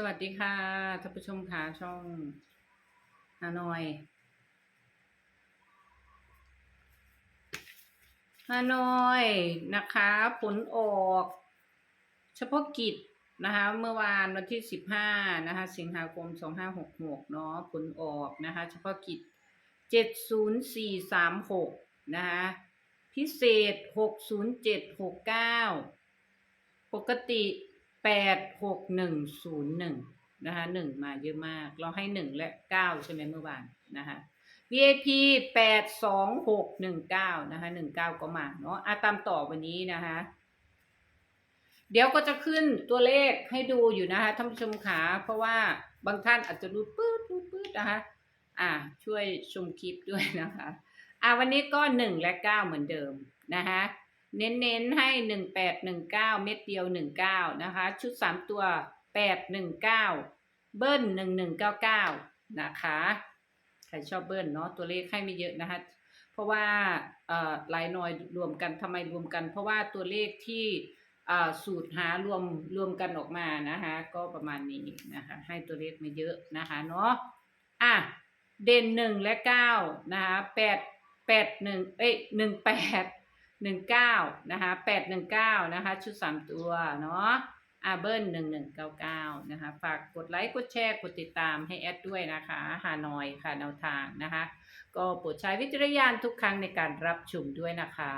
สวัสดีค่ะท่านผู้ชมค่ะช่องฮานอยฮานอยนะคะ ผลออก เฉพาะกิจนะคะ เมื่อวานวันที่สิบห้านะคะ สิงหาคมสองห้าหกหกเนาะผลออกนะคะ เฉพาะกิจเจ็ดศูนย์สี่สามหกนะคะพิเศษหกศูนย์เจ็ดหกเก้าปกติ แปดหกหนึ่งศูนย์หนึ่งนะคะหนึ่งมาเยอะมาก เราให้หนึ่งและเก้าใช่ไหมเมื่อวานนะคะ VIP แปดสองหกหนึ่งเก้านะคะหนึ่งเก้าก็มาเนาะอาตามต่อวันนี้นะคะ เดี๋ยวก็จะขึ้นตัวเลขให้ดูอยู่นะคะท่านผู้ชมขาเพราะว่าบางท่านอาจจะรู้ปื๊ดรู้ปื๊ดนะคะอ่าช่วยชมคลิปด้วยนะคะ อ่าวันนี้ก็หนึ่งและเก้าเหมือนเดิมนะคะ เน้นๆให้หนึ่งแปดหนึ่งเก้าเม็ดเดียวหนึ่งเก้านะคะ ชุดสามตัวแปดหนึ่งเก้าเบิ้ลหนึ่งหนึ่งเก้าเก้านะคะ ใครชอบเบิ้ลเนาะตัวเลขให้ไม่เยอะนะคะ เพราะว่าเอ่อหลายหน่อยรวมกันทำไมรวมกัน เพราะว่าตัวเลขที่อ่าสูตรหารวมรวมกันออกมานะคะ ก็ประมาณนี้นะคะ ให้ตัวเลขไม่เยอะนะคะเนาะอะเด่นหนึ่งและเก้านะคะแปดแปดหนึ่งเอ้ยหนึ่งแปด หนึ่งเก้านะคะแปดหนึ่งเก้านะคะชุดสามตัวเนาะอาเบิลหนึ่งหนึ่งเก้าเก้านะคะฝากกดไลค์กดแชร์กดติดตามให้แอดด้วยนะคะฮานอยค่ะแนวทางนะคะ ก็โปรดใช้วิจารณญาณทุกครั้งในการรับชมด้วยนะคะ